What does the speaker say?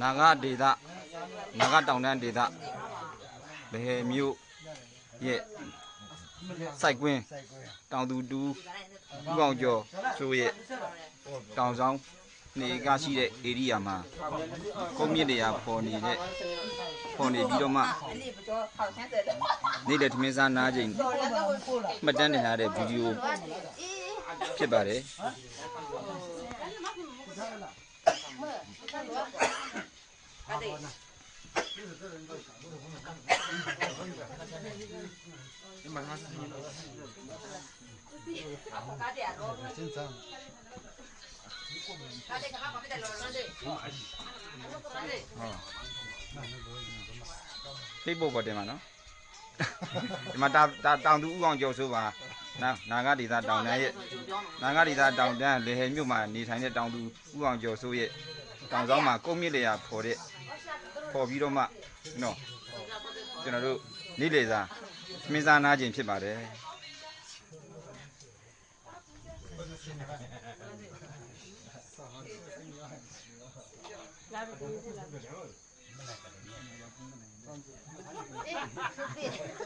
နာဂဒေသနာဂတောင်တန်းဒေသဘယ်မြို့ရဲ့စိုက်ကွင်းတောင်သူတူဦးကောင်ကျော်ဆိုရဲ့တောင်ဆောင်နေကရှိတဲ့ area မှာကုန်းမြစ်တွေကပေါ်နေတဲ့ပေါ်နေပြီးတော့မှနေ့လယ်ထမင်းစားနားချိန်မှတ်တမ်းတင်ထားတဲ့ဗီဒီယိုဖြစ်ပါတယ် ဖိတ်ဖို့ပေါ်တင်ပါနော်ဒီမှာတာတာတောင်သူဥကောင်ကျော်ဆိုပါနာနာဂဒေသတောင်တန်းရဲ့နာဂဒေသတောင်တန်းလေဟယ်မြို့မှာနေထိုင်တဲ့တောင်သူဥကောင်ကျော်ဆိုရဲ့ တောင်ဆောင်မှာကုန်းမြင့်လျာပေါ်တဲ့ပေါ်ပြီးတော့မှနော်ကျွန်တော်တို့နေ့လေစာမင်းစားနာခြင်းဖြစ်ပါတယ်哎，